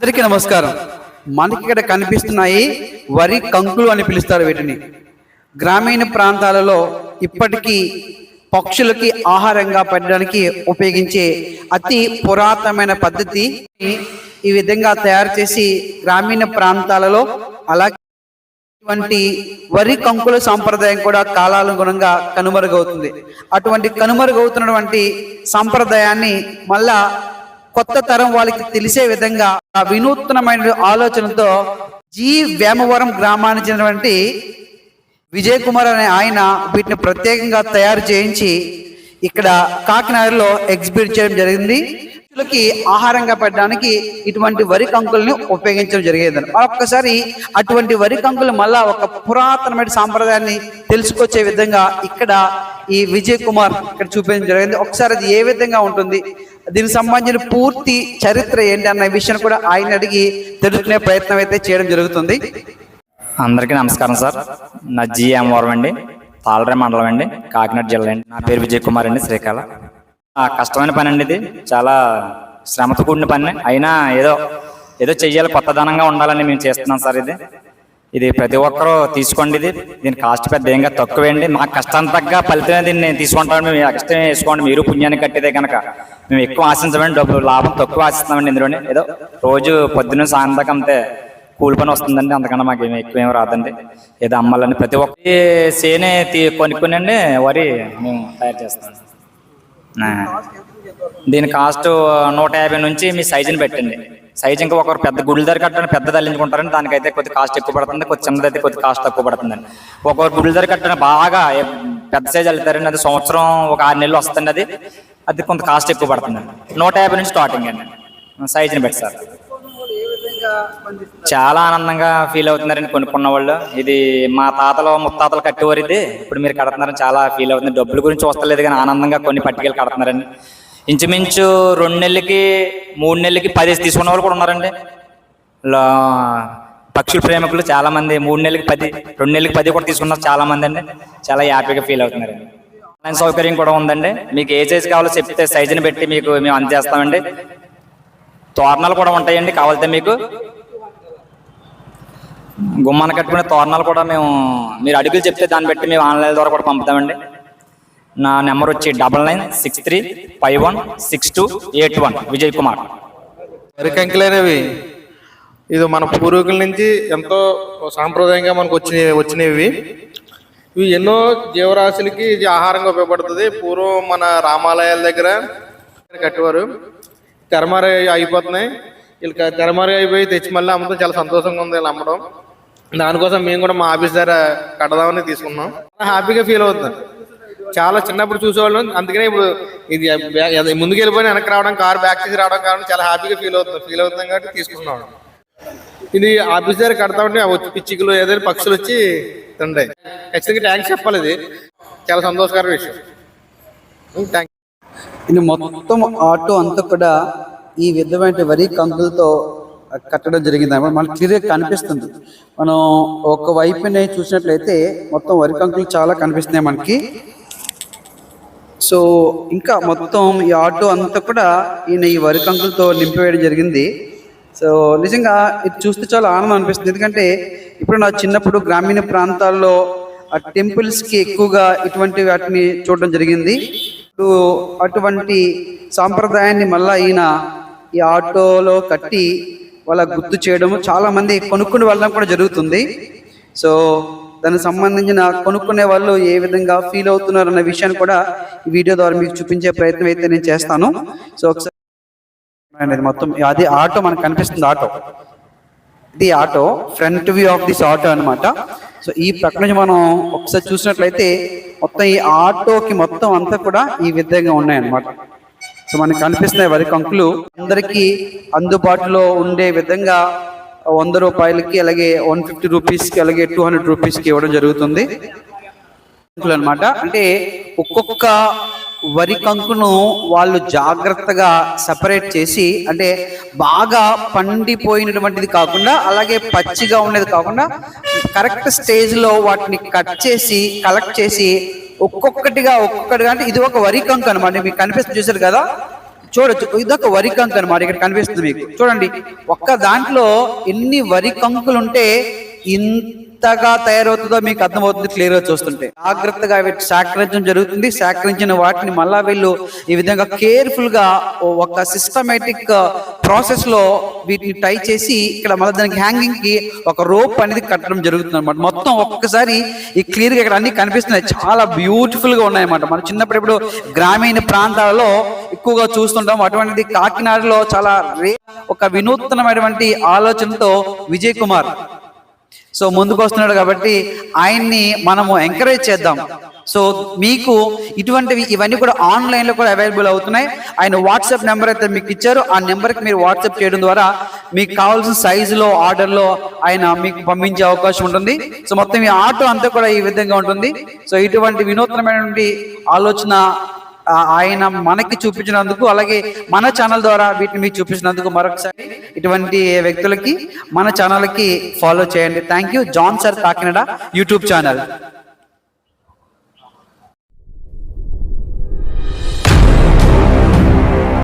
అందరికీ నమస్కారం. మనకి ఇక్కడ కనిపిస్తున్నాయి వరి కంకులు అని పిలుస్తారు వీటిని. గ్రామీణ ప్రాంతాలలో ఇప్పటికీ పక్షులకి ఆహారంగా పెట్టడానికి ఉపయోగించే అతి పురాతనమైన పద్ధతి ఈ విధంగా తయారు చేసి గ్రామీణ ప్రాంతాలలో అలాగే వరి కంకుల సాంప్రదాయం కూడా కాలానుగుణంగా కనుమరుగవుతుంది. అటువంటి కనుమరుగవుతున్నటువంటి సాంప్రదాయాన్ని మళ్ళా కొత్త తరం వాళ్ళకి తెలిసే విధంగా ఆ వినూత్నమైన ఆలోచనతో జి వేమవరం గ్రామానికి చెందినటువంటి విజయ్ కుమార్ అనే ఆయన వీటిని ప్రత్యేకంగా తయారు చేయించి ఇక్కడ కాకినాడలో ఎగ్జిబిట్ చేయడం జరిగింది. పక్షులకి ఆహారంగా పెట్టడానికి ఇటువంటి వరి కంకుల్ని ఉపయోగించడం జరిగేది. ఒక్కసారి అటువంటి వరి కంకులు మళ్ళా ఒక పురాతనమైన సాంప్రదాయాన్ని తెలుసుకొచ్చే విధంగా ఇక్కడ ఈ విజయ్ కుమార్ ఇక్కడ చూపించడం జరిగింది. ఒకసారి అది ఏ విధంగా ఉంటుంది? దీనికి సంబంధించిన పూర్తి చరిత్ర ఏంటి అన్న విషయాన్ని కూడా ఆయన అడిగి తెలుసుకునే ప్రయత్నం అయితే చేయడం జరుగుతుంది. అందరికీ నమస్కారం సార్. నా జిఎం వరం అండి పాలరే మండలం అండి. కాకినాడ జిల్లా అండి. నా పేరు విజయ్ కుమార్ అండి శ్రీకాళ. కష్టమైన పని అండి ఇది. చాలా శ్రమతో కూడిన పని. అయినా ఏదో ఏదో చెయ్యాలి కొత్తదనంగా ఉండాలని మేము చేస్తున్నాం సార్ ఇది. ఇది ప్రతి ఒక్కరూ తీసుకోండి ఇది. దీని కాస్ట్ పెద్ద ఏంగా తక్కువేండి. మా కష్టానికి తగ్గ ఫలితమే దీన్ని నేను తీసుకుంటాను. మేము కష్టం వేసుకోండి. మీరు పుణ్యాన్ని కట్టేదే కనుక మేము ఎక్కువ ఆశించమండి. డబ్బు లాభం తక్కువ ఆశిస్తామండి ఇందులోనే. ఏదో రోజు పొద్దున్న సాయంత్రం అంతే కూలి పని వస్తుందండి. అంతకన్నా మాకు ఏమి ఎక్కువ ఏం రాదండి. ఏదో అమ్మాలని ప్రతి ఒక్కటి సేనే తీ కొనుక్కునండి. వరి మేము తయారు చేస్తాం. దీని కాస్ట్ నూట యాభై నుంచి మీ సైజుని పెట్టండి. సైజ్ ఇంకా ఒకరు పెద్ద గుడ్ల ధర కట్టడం పెద్ద తల్లించుకుంటారండి దానికైతే కొద్ది కాస్ట్ ఎక్కువ పడుతుంది కొద్ది చిన్నదైతే కొద్ది కాస్ట్ తక్కువ పడుతుందండి. ఒకరు గుడ్ల ధర కట్టడం బాగా పెద్ద సైజ్ వెళ్తారండి అది సంవత్సరం ఒక ఆరు నెలలు వస్తుంది అది. అది కొంత కాస్ట్ ఎక్కువ పడుతుందండి. నూట యాభై నుంచి స్టార్టింగ్ అండి. సైజుని పెట్టి సార్. చాలా ఆనందంగా ఫీల్ అవుతున్నారండి కొనుక్కున్న వాళ్ళు. ఇది మా తాతలు ముత్తాతలు కట్టేవారు ఇప్పుడు మీరు కడుతున్నారని చాలా ఫీల్ అవుతుంది. డబ్బుల గురించి వస్తలేదు కానీ ఆనందంగా కొన్ని పట్టికలు కడుతున్నారండి. ఇంచుమించు రెండు నెలలకి మూడు నెలలకి పదేసి తీసుకున్న వాళ్ళు కూడా ఉన్నారండి. పక్షుల ప్రేమికులు చాలా మంది మూడు నెలలకి పది రెండు నెలలకి పది కూడా తీసుకున్నారు చాలా మంది అండి చాలా హ్యాపీగా ఫీల్ అవుతున్నారండి. ఆన్లైన్ సౌకర్యం కూడా ఉందండి. మీకు ఏ సైజ్ కావాలో చెప్తే సైజుని పెట్టి మీకు మేము అందజేస్తామండి తోరణాలు కూడా ఉంటాయండి కావాలితే మీకు. గుమ్మాన కట్టుకునే తోరణాలు కూడా మేము మీరు అడుగులు చెప్తే దాన్ని బట్టి మేము ఆన్లైన్ ద్వారా కూడా పంపుతామండి. నా నెంబర్ వచ్చి double nine six three five one six two eight one. Vijay Kumar. అరికంకిలనేవి ఇది మన పూర్వీకుల నుంచి ఎంతో సాంప్రదాయంగా మనకు వచ్చిన వచ్చినవి. ఇవి ఎన్నో జీవరాశులకి ఇది ఆహారంగా ఉపయోగపడుతుంది. పూర్వం మన రామాలయాల దగ్గర కట్టేవారు. తెరమారి అయిపోతున్నాయి. వీళ్ళకి తెరమారి అయిపోయి తెచ్చి మళ్ళీ అమ్మడం చాలా సంతోషంగా ఉంది వీళ్ళు అమ్మడం. దానికోసం మేము కూడా మా ఆఫీస్ దగ్గర కడదామని తీసుకున్నాం. హ్యాపీగా ఫీల్ అవుతుంది చాలా చిన్నప్పుడు చూసేవాళ్ళం. అందుకనే ఇప్పుడు ఇది ముందుకు వెళ్ళిపోయి వెనక్కి రావడం కార్ బ్యాక్ తీసి రావడం కారణం చాలా హ్యాపీగా ఫీల్ అవుతుంది ఫీల్ అవుతుంది కాబట్టి తీసుకున్నాం ఇది ఆఫీస్ దగ్గర కడతా ఉంటే వచ్చి పిచ్చికలు ఏదైనా పక్షులు వచ్చి తింటాయి. ఖచ్చితంగా థ్యాంక్స్ చెప్పాలి ఇది. చాలా సంతోషకర విషయం. థ్యాంక్ ఇది మొత్తం ఆటో అంతా కూడా ఈ విధమైన వరి కంకులతో కట్టడం జరిగింది అనమాట. మనకి క్లియర్గా కనిపిస్తుంది. మనం ఒక వైపునే చూసినట్లయితే మొత్తం వరి కంకులు చాలా కనిపిస్తున్నాయి మనకి. సో ఇంకా మొత్తం ఈ ఆటో అంతా కూడా ఈయన ఈ వరి కంకులతో నింపివేయడం జరిగింది. సో నిజంగా ఇది చూస్తే చాలా ఆనందం అనిపిస్తుంది. ఎందుకంటే ఇప్పుడు నా చిన్నప్పుడు గ్రామీణ ప్రాంతాల్లో ఆ టెంపుల్స్కి ఎక్కువగా ఇటువంటి వాటిని చూడడం జరిగింది. అటువంటి సాంప్రదాయాన్ని మళ్ళా ఈయన ఈ ఆటోలో కట్టి వాళ్ళ గుర్తు చేయడం చాలా మంది కొనుక్కుని వెళ్ళడం కూడా జరుగుతుంది. సో దానికి సంబంధించిన కొనుక్కునే వాళ్ళు ఏ విధంగా ఫీల్ అవుతున్నారు అన్న విషయాన్ని కూడా ఈ వీడియో ద్వారా మీకు చూపించే ప్రయత్నం అయితే నేను చేస్తాను. సో ఒకసారి అనేది మొత్తం అది ఆటో మనకు కనిపిస్తుంది ఆటో. ఇది auto. Front view of this auto అన్నమాట. సో ఈ ప్రక్క నుంచి మనం ఒకసారి చూసినట్లయితే మొత్తం ఈ ఆటోకి మొత్తం అంతా కూడా ఈ విధంగా ఉన్నాయన్నమాట. సో మనకి కనిపిస్తున్నాయి వరి కంకులు అందరికీ అందుబాటులో ఉండే విధంగా వంద రూపాయలకి అలాగే వన్ ఫిఫ్టీ రూపీస్కి అలాగే టూ హండ్రెడ్ రూపీస్కి ఇవ్వడం జరుగుతుంది. అనమాట అంటే ఒక్కొక్క వరి కంకును వాళ్ళు జాగ్రత్తగా సపరేట్ చేసి అంటే బాగా పండిపోయినటువంటిది కాకుండా అలాగే పచ్చిగా ఉండేది కాకుండా కరెక్ట్ స్టేజ్లో వాటిని కట్ చేసి కలెక్ట్ చేసి ఒక్కొక్కటిగా ఒక్కొక్కటిగా అంటే ఇది ఒక వరి కంకు అనమాట మీకు కనిపిస్తుంది చూసారు కదా? చూడొచ్చు. ఇదొక వరి కంకు అనమాట ఇక్కడ కనిపిస్తుంది మీకు. చూడండి. ఒక్క దాంట్లో ఎన్ని వరి కంకులు ఉంటే ఎంతగా తయారవుతుందో మీకు అర్థమవుతుంది క్లియర్గా చూస్తుంటే. జాగ్రత్తగా సేకరించడం జరుగుతుంది. సేకరించిన వాటిని మళ్ళా వీళ్ళు ఈ విధంగా కేర్ఫుల్గా ఒక సిస్టమేటిక్ ప్రాసెస్లో వీటిని టై చేసి ఇక్కడ మళ్ళీ దానికి హ్యాంగింగ్కి ఒక రోప్ అనేది కట్టడం జరుగుతుంది అనమాట మొత్తం ఒక్కసారి ఈ క్లియర్గా ఇక్కడ అన్ని కనిపిస్తున్నాయి. చాలా బ్యూటిఫుల్గా ఉన్నాయి అన్నమాట మనం చిన్నప్పుడు ఇప్పుడు గ్రామీణ ప్రాంతాలలో ఎక్కువగా చూస్తుంటాం. అటువంటిది కాకినాడలో చాలా రే ఒక వినూత్నమైనటువంటి ఆలోచనతో విజయ్ కుమార్ సో ముందుకు వస్తున్నాడు కాబట్టి ఆయన్ని మనము ఎంకరేజ్ చేద్దాం. సో మీకు ఇటువంటివి ఇవన్నీ కూడా ఆన్లైన్లో కూడా అవైలబుల్ అవుతున్నాయి. ఆయన వాట్సాప్ నెంబర్ అయితే మీకు ఇచ్చారు. ఆ నెంబర్కి మీరు వాట్సాప్ చేయడం ద్వారా మీకు కావాల్సిన సైజులో ఆర్డర్లో ఆయన మీకు పంపించే అవకాశం ఉంటుంది. సో మొత్తం ఈ ఆటో అంతా కూడా ఈ విధంగా ఉంటుంది. సో ఇటువంటి వినూత్నమైనటువంటి ఆలోచన ఆయన మనకి చూపించినందుకు అలాగే మన ఛానల్ ద్వారా వీటిని మీకు చూపించినందుకు మరొకసారి ఇటువంటి వ్యక్తులకి మన ఛానల్కి ఫాలో చేయండి. Thank you John sir Kakinada YouTube channel